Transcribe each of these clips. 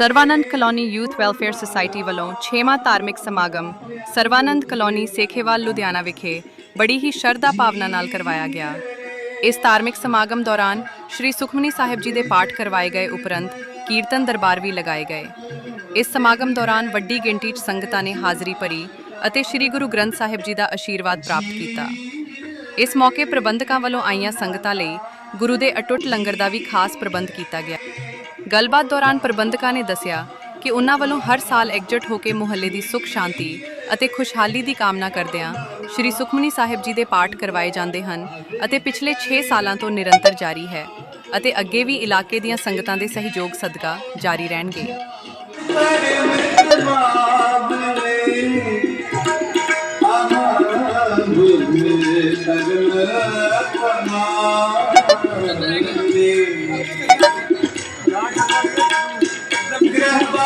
Sarwanand colony youth welfare society ਵੱਲੋਂ 6ਵਾਂ ਧਾਰਮਿਕ ਸਮਾਗਮ ਸਰਵਾਨੰਦ ਕਲੋਨੀ ਸੇਖੇਵਾਲ, ਲੁਧਿਆਣਾ ਵਿਖੇ ਬੜੀ ਹੀ ਸ਼ਰਧਾ ਭਾਵਨਾ ਨਾਲ ਕਰਵਾਇਆ ਗਿਆ। ਇਸ ਧਾਰਮਿਕ ਸਮਾਗਮ ਦੌਰਾਨ ਸ਼੍ਰੀ ਸੁਖਮਨੀ ਸਾਹਿਬ ਜੀ ਦੇ ਪਾਠ ਕਰਵਾਏ ਗਏ, ਉਪਰੰਤ ਕੀਰਤਨ ਦਰਬਾਰ ਵੀ ਲਗਾਏ ਗਏ। ਇਸ ਸਮਾਗਮ ਦੌਰਾਨ ਵੱਡੀ ਗਿਣਤੀ 'ਚ ਸੰਗਤਾਂ ਨੇ ਹਾਜ਼ਰੀ ਭਰੀ ਅਤੇ ਸ਼੍ਰੀ ਗੁਰੂ ਗ੍ਰੰਥ ਸਾਹਿਬ ਜੀ ਦਾ ਆਸ਼ੀਰਵਾਦ ਪ੍ਰਾਪਤ ਕੀਤਾ। ਇਸ ਮੌਕੇ ਪ੍ਰਬੰਧਕਾਂ ਵੱਲੋਂ ਆਈਆਂ ਸੰਗਤਾਂ ਲਈ ਗੁਰੂ ਦੇ ਅਟੁੱਟ ਲੰਗਰ ਦਾ ਵੀ ਖਾਸ ਪ੍ਰਬੰਧ ਕੀਤਾ ਗਿਆ। ਗੱਲਬਾਤ ਦੌਰਾਨ ਪ੍ਰਬੰਧਕਾਂ ਨੇ ਦੱਸਿਆ ਕਿ ਉਹਨਾਂ ਵੱਲੋਂ ਹਰ ਸਾਲ ਇਕਜੁੱਟ ਹੋ ਕੇ ਮੁਹੱਲੇ ਦੀ ਸੁੱਖ ਸ਼ਾਂਤੀ ਅਤੇ ਖੁਸ਼ਹਾਲੀ ਦੀ ਕਾਮਨਾ ਕਰਦਿਆਂ ਸ਼੍ਰੀ ਸੁਖਮਨੀ ਸਾਹਿਬ ਜੀ ਦੇ ਪਾਠ ਕਰਵਾਏ ਜਾਂਦੇ ਹਨ ਅਤੇ ਪਿਛਲੇ 6 ਸਾਲਾਂ ਤੋਂ ਨਿਰੰਤਰ ਜਾਰੀ ਹੈ ਅਤੇ ਅੱਗੇ ਵੀ ਇਲਾਕੇ ਦੀਆਂ ਸੰਗਤਾਂ ਦੇ ਸਹਿਯੋਗ ਸਦਕਾ ਜਾਰੀ ਰਹਿਣਗੇ।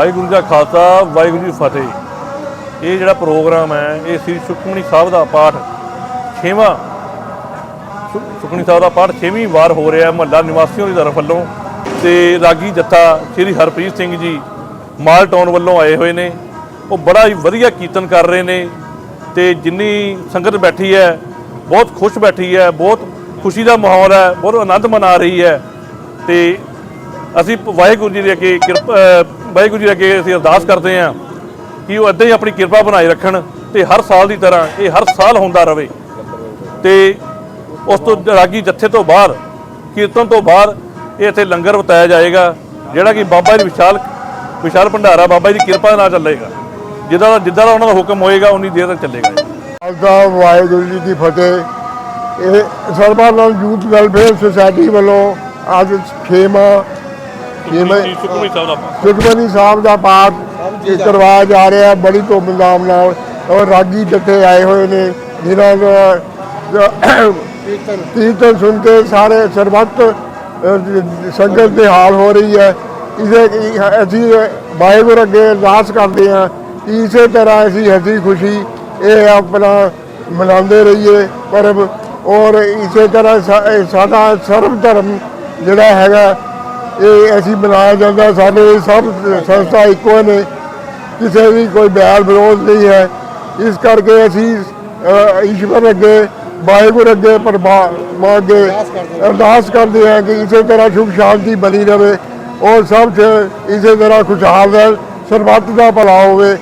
ਵਾਹਿਗੁਰੂ ਜੀ ਕਾ ਖਾਲਸਾ, ਵਾਹਿਗੁਰੂ ਜੀ ਫਤਿਹ। ਇਹ ਜਿਹੜਾ ਪ੍ਰੋਗਰਾਮ ਹੈ, ਇਹ ਸ੍ਰੀ ਸੁਖਮਨੀ ਸਾਹਿਬ ਦਾ ਪਾਠ 6ਵਾਂ ਸੁਖਮਨੀ ਸਾਹਿਬ ਦਾ ਪਾਠ 6ਵੀਂ ਵਾਰ ਹੋ ਰਿਹਾ ਮਹੱਲਾ ਨਿਵਾਸੀਆਂ ਦੀ ਤਰਫ ਵੱਲੋਂ ਤੇ ਰਾਗੀ ਜੱਥਾ ਸ੍ਰੀ ਹਰਪ੍ਰੀਤ ਸਿੰਘ ਜੀ ਮਾਲ ਟਾਊਨ ਵੱਲੋਂ ਆਏ ਹੋਏ ਨੇ। ਉਹ ਬੜਾ ਹੀ ਵਧੀਆ ਕੀਰਤਨ ਕਰ ਰਹੇ ਨੇ ਤੇ ਜਿੰਨੀ ਸੰਗਤ ਬੈਠੀ ਹੈ, ਬਹੁਤ ਖੁਸ਼ ਬੈਠੀ ਹੈ, ਬਹੁਤ ਖੁਸ਼ੀ ਦਾ ਮਾਹੌਲ ਹੈ, ਬਹੁਤ ਆਨੰਦ ਮਨਾ ਰਹੀ ਹੈ। ਤੇ ਅਸੀਂ ਵਾਹਿਗੁਰੂ ਜੀ ਦੇ ਅੱਗੇ ਕਿਰਪਾ ਵਾਹਿਗੁਰੂ ਜੀ ਅੱਗੇ ਅਸੀਂ ਅਰਦਾਸ ਕਰਦੇ ਹਾਂ ਕਿ ਉਹ ਇੱਦਾਂ ਹੀ ਆਪਣੀ ਕਿਰਪਾ ਬਣਾਈ ਰੱਖਣ ਤੇ ਹਰ ਸਾਲ ਦੀ ਤਰ੍ਹਾਂ ਇਹ ਹਰ ਸਾਲ ਹੁੰਦਾ ਰਹੇ ਤੇ ਉਸ ਤੋਂ ਰਾਗੀ ਜੱਥੇ ਤੋਂ ਬਾਹਰ, ਕੀਰਤਨ ਤੋਂ ਬਾਅਦ ਇਹ ਇੱਥੇ ਲੰਗਰ ਵਰਤਾਇਆ ਜਾਏਗਾ, ਜਿਹੜਾ ਕਿ ਬਾਬਾ ਜੀ ਵਿਸ਼ਾਲ ਵਿਸ਼ਾਲ ਭੰਡਾਰਾ ਬਾਬਾ ਜੀ ਦੀ ਕਿਰਪਾ ਨਾਲ ਚੱਲੇਗਾ। ਜਿੱਦਾਂ ਦਾ ਜਿੱਦਾਂ ਦਾ ਉਹਨਾਂ ਦਾ ਹੁਕਮ ਹੋਏਗਾ, ਉਨੀ ਦੇਰ ਤੱਕ ਚੱਲੇਗਾ ਜੀ। ਵਾਹਿਗੁਰੂ ਜੀ ਦੀ ਫਤਿਹ। ਇਹ ਸਰਬਾਨੰਦ ਯੂਥ ਵੈਲਫੇਅਰ ਸੁਸਾਇਟੀ ਵੱਲੋਂ ਅੱਜ ਛੇਵਾਂ ਛੇਵਾਂ ਸੁਖਮਨੀ ਸਾਹਿਬ ਦਾ ਪਾਠ। ਸੁਖਮਨੀ ਸਾਹਿਬ ਦਾ ਪਾਠ ਇਹ ਕਰਵਾਇਆ ਜਾ ਰਿਹਾ ਬੜੀ ਧੂਮਧਾਮ ਨਾਲ। ਔਰ ਰਾਗੀ ਜੱਥੇ ਆਏ ਹੋਏ ਨੇ ਜਿਨ੍ਹਾਂ ਦਾ ਕੀਰਤਨ। ਸੁਣ ਕੇ ਸਾਰੇ ਸਰਬੱਤ ਸੰਗਤ ਦੇ ਹਾਲ ਹੋ ਰਹੀ ਹੈ। ਇਸੇ ਅਸੀਂ ਵਾਹਿਗੁਰੂ ਅੱਗੇ ਅਰਦਾਸ ਕਰਦੇ ਹਾਂ ਕਿ ਇਸੇ ਤਰ੍ਹਾਂ ਅਸੀਂ ਹੱਸੀ ਖੁਸ਼ੀ ਇਹ ਆਪਣਾ ਮਨਾਉਂਦੇ ਰਹੀਏ ਪਰਬ। ਔਰ ਇਸੇ ਤਰ੍ਹਾਂ ਸਾਡਾ ਸਰਬ ਧਰਮ ਜਿਹੜਾ ਹੈਗਾ ਇਹ ਅਸੀਂ ਮਨਾਇਆ ਜਾਂਦਾ ਸਾਡੇ ਸਭ ਸੰਸਥਾ ਇੱਕੋ ਨੇ ਕਿਸੇ ਵੀ ਕੋਈ ਬਿਆਨ ਵਿਰੋਧ ਨਹੀਂ ਹੈ। ਇਸ ਕਰਕੇ ਅਸੀਂ ਈਸ਼ਵਰ ਅੱਗੇ ਵਾਹਿਗੁਰੂ ਅੱਗੇ ਪਰਮਾਤਮਾ ਅੱਗੇ ਅਰਦਾਸ ਕਰਦੇ ਹਾਂ ਕਿ ਇਸੇ ਤਰ੍ਹਾਂ ਸੁਖ ਸ਼ਾਂਤੀ ਬਣੀ ਰਵੇ ਔਰ ਸਭ 'ਚ ਇਸੇ ਤਰ੍ਹਾਂ ਖੁਸ਼ਹਾਲ ਰਹਿਣ ਸਰਬੱਤ ਦਾ ਭਲਾ ਹੋਵੇ।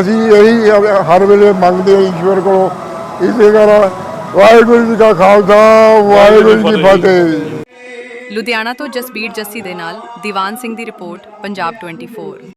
ਅਸੀਂ ਇਹੀ ਹਰ ਵੇਲੇ ਮੰਗਦੇ ਹਾਂ ਈਸ਼ਵਰ ਕੋਲੋਂ। ਇਸੇ ਤਰ੍ਹਾਂ ਵਾਹਿਗੁਰੂ ਜੀ ਕਾ ਖਾਲਸਾ ਵਾਹਿਗੁਰੂ ਜੀ ਫਤਿਹ। ਲੁਧਿਆਣਾ ਤੋਂ ਜਸਬੀਰ ਜੱਸੀ ਦੇ ਨਾਲ ਦੀਵਾਨ ਸਿੰਘ ਦੀ ਰਿਪੋਰਟ ਪੰਜਾਬ 24